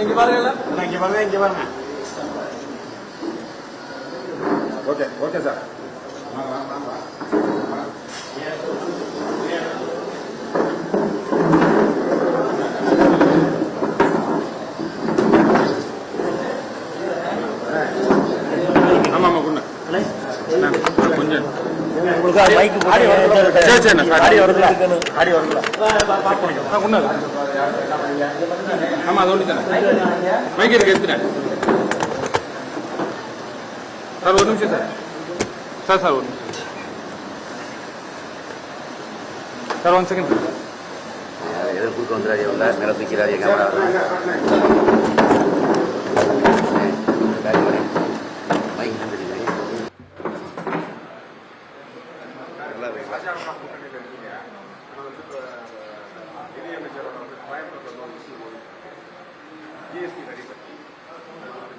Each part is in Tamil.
இங்க பாருங்க இங்க பாருங்க இங்க பாருங்க. Okay okay sir. ஆடி ஆடி ஆமா அது ஒன்று தானே மைக் இருக்கு எடுத்துட்டேன் சார் ஒரு நிமிஷம் சார். சார் சார் ஒரு நிமிஷம். சார் ஒன் செகண்ட் எதிர் குறுக்க வந்துடாதே மேலே கேமரா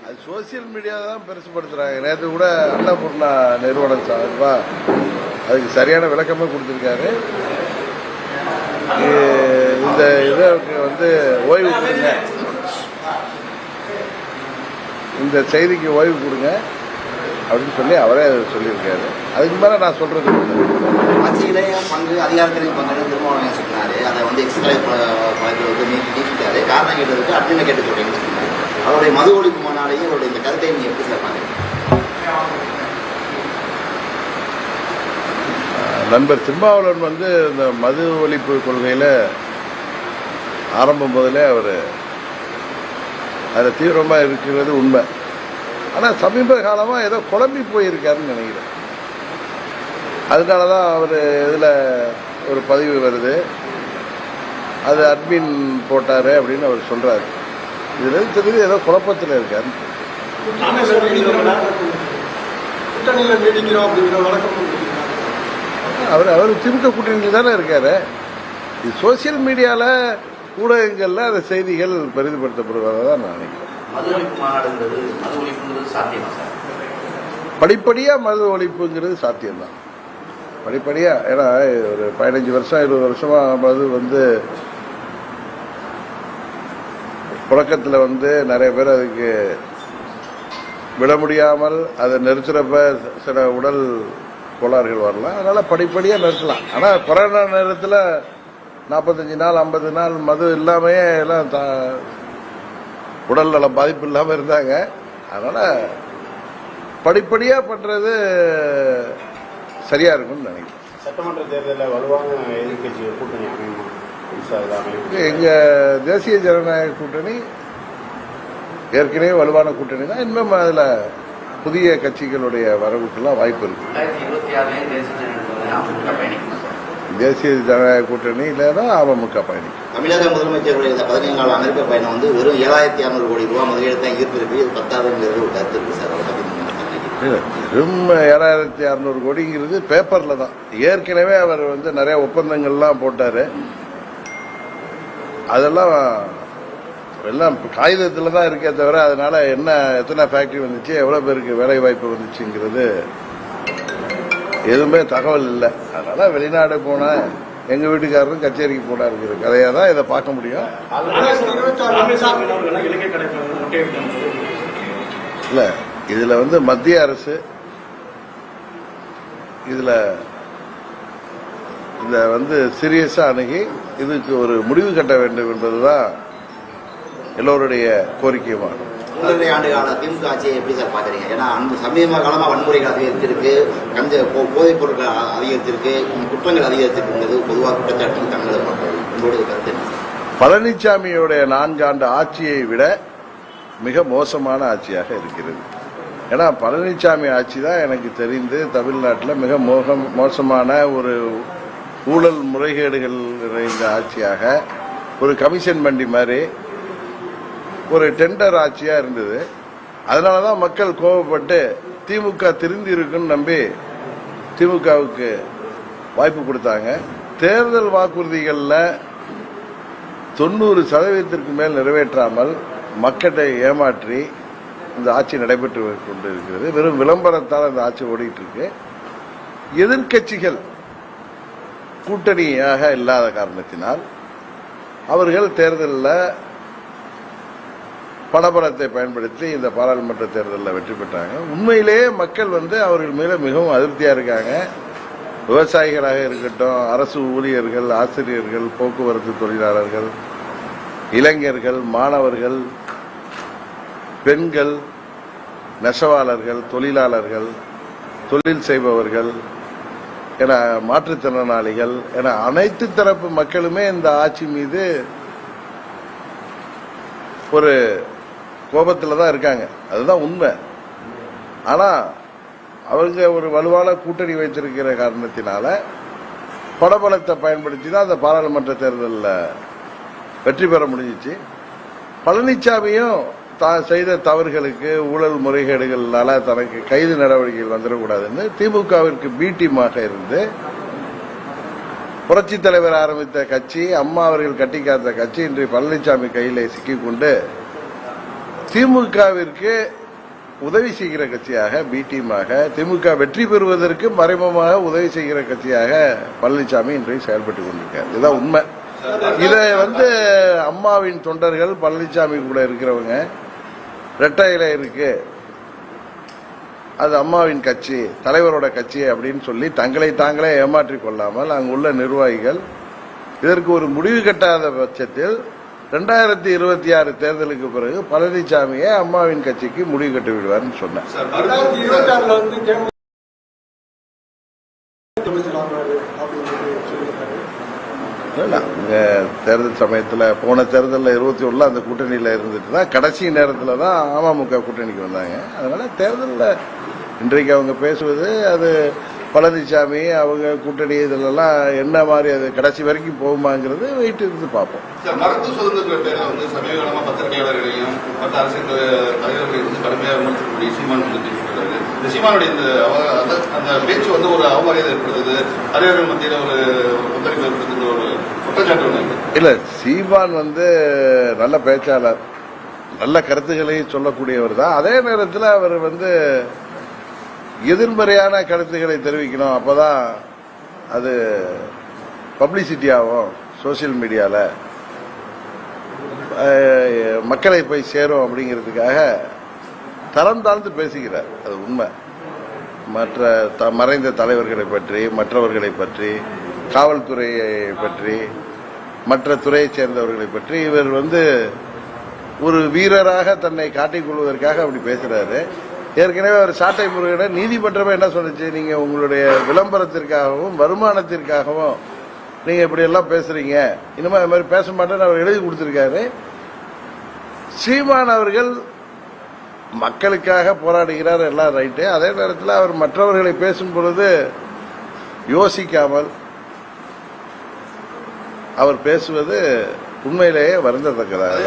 அது சோசியல் மீடியா தான் பெருசுப்படுத்துறாங்க நேற்று கூட அன்னபூர்ணா நிறுவனம் சார்பா அதுக்கு சரியான விளக்கமே கொடுத்துருக்காரு. இந்த இதற்கு வந்து ஓய்வு கொடுங்க. இந்த செய்திக்கு ஓய்வு கொடுங்க. அப்படின்னு சொல்லி அவரே சொல்லியிருக்காரு. அதுக்கு மேலே நான் சொல்றது இல்லை. பங்கு அதிகாரத்திலையும் பங்கு திருமாவளவன் சொன்னாரு. அதை வந்து எக்ஸ்ட்ரா வந்து நீக்கிட்டாரு காரணம் கேட்டதுக்கு அப்படின்னு கேட்டு சொல்றீங்க அவருடைய மது ஒழிப்பு மாநாடையும் அவருடைய இந்த கருத்தை நீங்க எப்படி சார் நண்பர் திருமாவளவன் வந்து இந்த மது ஒழிப்பு கொள்கையில் ஆரம்பம் முதலே அவர் அதில் தீவிரமாக இருக்கிறது உண்மை. ஆனால் சமீப காலமாக ஏதோ குழம்பி போயிருக்காருன்னு நினைக்கிறேன். அதனால தான் அவர் இதில் ஒரு பதிவு வருது. அது அட்மின் போட்டார் அப்படின்னு அவர் சொல்கிறாரு இதில் தெரியுது ஏதோ குழப்பத்தில் இருக்காரு. அவர் அவர் திமுக கூட்டணியில் தானே இருக்காரு. இது சோசியல் மீடியாவில் ஊடகங்களில் அந்த செய்திகள் பெரிதுபடுத்தப்படுவதாக தான் நான் நினைக்கிறேன். படிப்படியாக மது ஒழிப்புங்கிறது சாத்தியம்தான். படிப்படியாக ஏன்னா ஒரு பதினஞ்சு வருஷம் இருபது வருஷமாக மது வந்து புழக்கத்தில் வந்து நிறைய பேர் அதுக்கு விட முடியாமல் அதை நிறுத்துறப்ப சில உடல் கோளாறுகள் வரலாம். அதனால் படிப்படியாக நிறுத்தலாம். ஆனால் கொரோனா நேரத்தில் நாற்பத்தஞ்சு நாள் ஐம்பது நாள் மது இல்லாமையே எல்லாம் தா உடல் நலம் பாதிப்பு இல்லாமல் இருந்தாங்க. அதனால் படிப்படியாக பண்ணுறது சரியாக இருக்கும்னு நினைக்கிறேன். சட்டமன்ற தேர்தலில் வலுவான எதிர்கட்சி கூட்டணி அமையுமா? எங்கள் தேசிய ஜனநாயக கூட்டணி ஏற்கனவே வலுவான கூட்டணி தான். இன்னும் அதில் புதிய கட்சிகளுடைய வரவுக்கெல்லாம் வாய்ப்பு இருக்கு. தேசிய ஜனநாயக கூட்டணியில தான் அமமுக பயணிக்கும். தமிழக முதலமைச்சருடைய இந்த பதினைந்து நாள் அமெரிக்க பயணம் வந்து வெறும் ஏழாயிரத்தி அறுநூறு கோடி ரூபாய் முதலீடு தான் ஈர்த்திருக்கு. இது பத்தாவதுங்கிறது ஒரு கருத்து இருக்கு சார். வெறும் ஏழாயிரத்தி அறுநூறு கோடிங்கிறது பேப்பர்ல தான். ஏற்கனவே அவர் வந்து நிறைய ஒப்பந்தங்கள்லாம் போட்டாரு. அதெல்லாம் எல்லாம் காகிதத்தில் தான் இருக்கே தவிர அதனால என்ன எத்தனை ஃபேக்டரி வந்துச்சு எவ்வளோ பேருக்கு வேலை வாய்ப்பு வந்துச்சுங்கிறது எதுவுமே தகவல் இல்லை. அதனால வெளிநாடு போன எங்க வீட்டுக்காரரும் கச்சேரிக்கு போனாருங்கிற கதையாக தான் இதை பார்க்க முடியும். இல்லை இதில் இதுல வந்து மத்திய அரசு இதுல இத வந்து சீரியஸா அணுகி இதுக்கு ஒரு முடிவு கட்ட வேண்டும் என்பதுதான் எல்லோருடைய கோரிக்கையுமாகும். திமுக ஆட்சியை எப்படி சார் ஏன்னா அந்த சமீப காலமா வன்முறைகள் அதிகரித்திருக்கு கஞ்ச போதைப் பொருட்கள் அதிகரித்திருக்கு குற்றங்கள் அதிகரித்திருக்கிறது பொதுவாக குற்றச்சாட்டு தமிழக மக்கள் உங்களுடைய கருத்து என்ன? சார்? பழனிசாமியுடைய நான்காண்டு ஆட்சியை விட மிக மோசமான ஆட்சியாக இருக்கிறது. ஏன்னா பழனிசாமி ஆட்சி தான் எனக்கு தெரிந்து தமிழ்நாட்டில் மிக மோகம் மோசமான ஒரு ஊழல் முறைகேடுகள் நிறைந்த ஆட்சியாக ஒரு கமிஷன் வண்டி மாதிரி ஒரு டெண்டர் ஆட்சியாக இருந்தது. அதனால தான் மக்கள் கோபப்பட்டு திமுக திருந்தி இருக்குன்னு நம்பி திமுகவுக்கு வாய்ப்பு கொடுத்தாங்க. தேர்தல் வாக்குறுதிகளில் தொண்ணூறு சதவீதத்திற்கு மேல் நிறைவேற்றாமல் மக்களை ஏமாற்றி இந்த ஆட்சி நடைபெற்று கொண்டு இருக்கிறது வெறும் விளம்பரத்தால் இந்த ஆட்சி ஓடிட்டு இருக்கு. எதிர்க்கட்சிகள் கூட்டணியாக இல்லாத காரணத்தினால் அவர்கள் தேர்தலில் பணபலத்தை பயன்படுத்தி இந்த பாராளுமன்ற தேர்தலில் வெற்றி பெற்றாங்க. உண்மையிலேயே மக்கள் வந்து அவர்கள் மேலே மிகவும் அதிருப்தியாக இருக்காங்க. விவசாயிகளாக இருக்கட்டும் அரசு ஊழியர்கள் ஆசிரியர்கள் போக்குவரத்து தொழிலாளர்கள் இளைஞர்கள் மாணவர்கள் பெண்கள் நெசவாளர்கள் தொழிலாளர்கள் தொழில் செய்பவர்கள் என மாற்றுத்திறனாளிகள் என அனைத்து தரப்பு மக்களுமே இந்த ஆட்சி மீது ஒரு கோபத்தில் தான் இருக்காங்க. அதுதான் உண்மை. ஆனால் அவங்க ஒரு வலுவான கூட்டணி வைத்திருக்கிற காரணத்தினால படபலத்தை பயன்படுத்தி தான் அந்த பாராளுமன்ற தேர்தலில் வெற்றி பெற முடிஞ்சிச்சு. பழனிசாமியும் தான் செய்த தவறுகளுக்கு ஊழல் முறைகேடுகளால தனக்கு கைது நடவடிக்கைகள் வந்துடக்கூடாதுன்னு திமுகவிற்கு பி டீமாக இருந்து புரட்சி தலைவர் ஆரம்பித்த கட்சி அம்மா அவர்கள் கட்டி காத்த கட்சி இன்று பழனிசாமி கையில் சிக்கிக்கொண்டு திமுகவிற்கு உதவி செய்கிற கட்சியாக பி டீமாக திமுக வெற்றி பெறுவதற்கு மறைமுகமாக உதவி செய்கிற கட்சியாக பழனிசாமி இன்று செயல்பட்டு கொண்டிருக்கார். இதுதான் உண்மை. இதை வந்து அம்மாவின் தொண்டர்கள் பழனிசாமி கூட இருக்கிறவங்க ரெட்டையில இருக்கு. அது அம்மாவின் கட்சி தலைவரோட கட்சி அப்படின்னு சொல்லி தங்களை தாங்களே ஏமாற்றிக் கொள்ளாமல் அங்குள்ள நிர்வாகிகள் இதற்கு ஒரு முடிவு கட்டாத பட்சத்தில் ரெண்டாயிரத்தி இருபத்தி ஆறு தேர்தலுக்கு பிறகு பழனிசாமியே அம்மாவின் கட்சிக்கு முடிவு கட்டி விடுவார்னு சொன்னார் ரெண்டாயிரத்தி இருபத்தி ஆறுல வந்து தேமுதிக அமைச்சராகிறாரு அப்படின்னு சொல்லி சொல்லியிருக்காரு இல்ல, இங்க தேர்தல் சமயத்தில் போன தேர்தலில் இருபத்தி ஒன்றில் அந்த கூட்டணியில் இருந்துட்டு தான் கடைசி நேரத்தில் தான் அமமுக கூட்டணிக்கு வந்தாங்க. அதனால் தேர்தலில் இன்றைக்கு அவங்க பேசுவது அது பழனிசாமி அவங்க கூட்டணி இதிலெல்லாம் என்ன மாதிரி அது கடைசி வரைக்கும் போகுமாங்கிறது வெயிட் இருந்து பார்ப்போம். மருத்துவ சுதந்திர வந்து சமீப பத்திரிகையாளர்களையும் மற்ற அரசியல் தலைவர்களையும் கடுமையாக விமர்சிக்கக்கூடிய சீமான் இந்த சீமானுடைய இந்த அந்த- பேச்சு வந்து ஒரு அவமரியாதை ஏற்படுத்துது அறிஞர்கள் மத்தியில் ஒரு ஒரு கொந்தளிப்பு ஏற்படுத்துகிற ஒரு குற்றச்சாட்டு ஒன்று இல்ல சீமான் வந்து நல்ல பேச்சாளர் நல்ல கருத்துக்களை சொல்லக்கூடியவர் தான். அதே நேரத்தில் அவர் வந்து எதிர்மறையான கருத்துக்களை தெரிவிக்கணும். அப்போதான் அது பப்ளிசிட்டி ஆகும் சோசியல் மீடியாவில் மக்களை போய் சேரும் அப்படிங்கிறதுக்காக தரம் தாழ்ந்து பேசுகிறார். அது உண்மை. மற்ற த- மறைந்த தலைவர்களை பற்றி மற்றவர்களை பற்றி காவல்துறையை பற்றி மற்ற துறையைச் சேர்ந்தவர்களை பற்றி இவர் வந்து ஒரு வீரராக தன்னை காட்டிக் கொள்வதற்காக அப்படி பேசுறாரு. ஏற்கனவே ஒரு சாட்டை முருகனை நீதிமன்றமே என்ன சொல்லுச்சு? நீங்க உங்களுடைய விளம்பரத்திற்காகவும் வருமானத்திற்காகவும் நீங்க இப்படி எல்லாம் பேசுறீங்க. இனிமே அது மாதிரி பேச மாட்டேன்னு அவர் எழுதி கொடுத்திருக்காரு. சீமான் அவர்கள் மக்களுக்காக போராடுகிறார் எல்லாம் ரைட்டு அதே நேரத்தில் அவர் மற்றவர்களை பேசும் பொழுது யோசிக்காமல் அவர் பேசுவது உண்மையிலேயே வருந்தத்தக்கதாக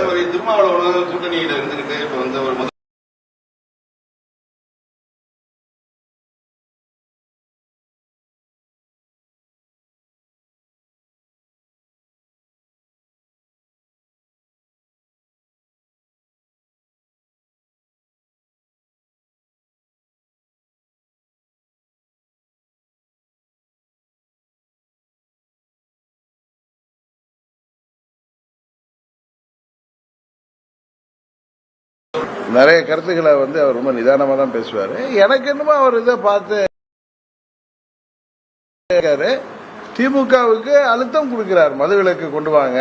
நிறைய கருத்துக்களை வந்து அவர் ரொம்ப நிதானமாக தான் பேசுவார். எனக்கு என்னமோ அவர் இதை பார்த்து திமுகவுக்கு அழுத்தம் கொடுக்கிறார். மதுவிலக்கு கொண்டு வாங்க.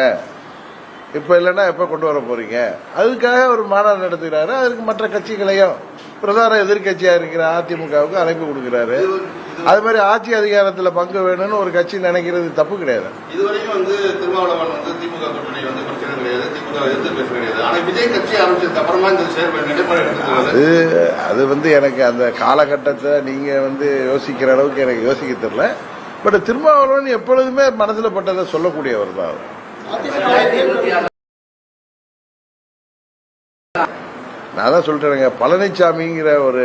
இப்போ இல்லைன்னா எப்போ கொண்டு வர போறீங்க? அதுக்காக ஒரு மாநாடு நடத்துகிறாரு. அதுக்கு மற்ற கட்சிகளையும் பிரதான எதிர்கட்சியாக இருக்கிற அதிமுகவுக்கு அழைப்பு கொடுக்குறாரு. அது மாதிரி ஆட்சி அதிகாரத்தில் பங்கு வேணும்னு ஒரு கட்சி நினைக்கிறது தப்பு கிடையாது. இதுவரையும் வந்து திருமாவளவன் வந்து திமுக பிரச்சனை கிடையாது திமுக எதிர்த்து பேச கிடையாது ஆனா விஜய் கட்சி ஆரம்பிச்சதுக்கு அப்புறமா இந்த நிலைப்பாடு அது வந்து எனக்கு அந்த காலகட்டத்தை நீங்க வந்து யோசிக்கிற அளவுக்கு எனக்கு யோசிக்க தெரியல. பட் திருமாவளவன் எப்பொழுதுமே மனசுல பட்டதை சொல்லக்கூடியவர் தான் நான் தான் சொல்றேங்க பழனிசாமிங்கிற ஒரு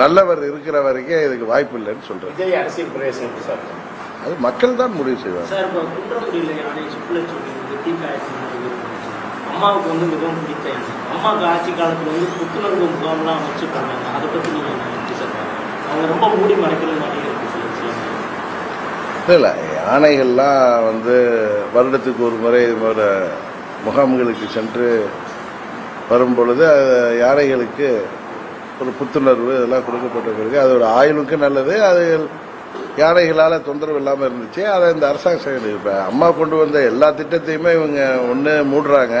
நல்லவர் இருக்கிற வரைக்கும் இதுக்கு வாய்ப்பு இல்லைன்னு சொல்றேன். அரசியல் பிரவேசம் சார். அது மக்கள் தான் முடிவு செய்வாங்க. சார் இப்போ குன்றக்குடியில் யானை அம்மாவுக்கு வந்து மிகவும் பிடித்த அம்மாவுக்கு ஆட்சி காலத்தில் வந்து புத்துணர்வு முகாம்லாம் அமைச்சு பண்ணாங்க அதை பற்றி நீங்கள் சார்? அவங்க ரொம்ப மூடி மறைக்கிற மாதிரி இல்லை யானைகள்லாம் வந்து வருடத்துக்கு ஒரு முறை இது மாதிரி முகாம்களுக்கு சென்று வரும் பொழுது அது யானைகளுக்கு ஒரு புத்துணர்வு இதெல்லாம் கொடுக்கப்பட்ட பிறகு அதோட ஆயுளுக்கு நல்லது அது யானைகளால் தொந்தரவு இல்லாமல் இருந்துச்சு. அதை இந்த அரசாங்கம் செயல் இப்போ அம்மா கொண்டு வந்த எல்லா திட்டத்தையுமே இவங்க ஒன்று மூடுறாங்க.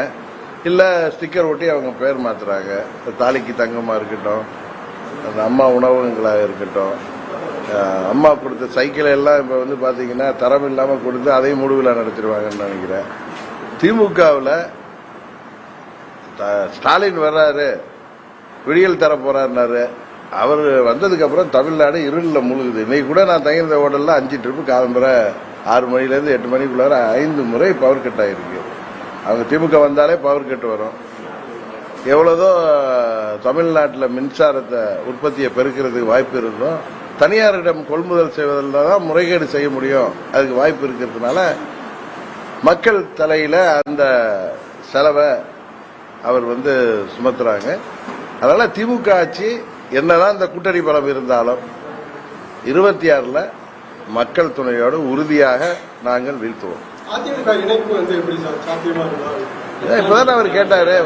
இல்லை ஸ்டிக்கர் ஒட்டி அவங்க பேர் மாற்றுறாங்க தாலிக்கு தங்கமாக இருக்கட்டும் அந்த அம்மா உணவகங்களாக இருக்கட்டும். அம்மா கொடுத்த சைக்கிளை எல்லாம் இப்போ வந்து பார்த்தீங்கன்னா தரம் இல்லாமல் கொடுத்து அதையும் முடிவில் நடத்திடுவாங்கன்னு நினைக்கிறேன். திமுகவில் ஸ்டாலின் வர்றாரு. விடியல் தர போறாருனாரு அவர் வந்ததுக்கப்புறம் தமிழ்நாடு இருளில் முழுகுது. இன்னைக்கு கூட நான் தங்கியிருந்த ஹோட்டலில் அஞ்சு ட்ரிப்பு காலம்புற ஆறு மணிலேருந்து எட்டு மணிக்குள்ளார ஐந்து முறை பவர் கட் ஆகிருக்கு அவங்க திமுக வந்தாலே பவர் கட் வரும். எவ்வளோதோ தமிழ்நாட்டில் மின்சாரத்தை உற்பத்தியை பெருக்கிறதுக்கு வாய்ப்பு இருந்தோம் தனியாரிடம் கொள்முதல் செய்வதில் தான் முறைகேடு செய்ய முடியும். அதுக்கு வாய்ப்பு இருக்கிறதுனால மக்கள் தலையில் அந்த செலவை அவர் வந்து சுமத்துறாங்க. அதனால் திமுக ஆட்சி என்னதான் இந்த கூட்டணி பலம் இருந்தாலும் இருபத்தி ஆறுல மக்கள் துணையோடு உறுதியாக நாங்கள் வீழ்த்துவோம். அதிமுக இணைப்பு வந்து எப்படி சார்? சாத்தியமா இருக்கா இதான் இப்பதான் அவர் கேட்டாரு.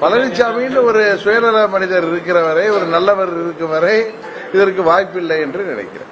பழனிசாமின்னு ஒரு சுயநல மனிதர் இருக்கிற வரை ஒரு நல்லவர் இருக்கும் வரை இதற்கு வாய்ப்பில்லை என்று நினைக்கிறேன்.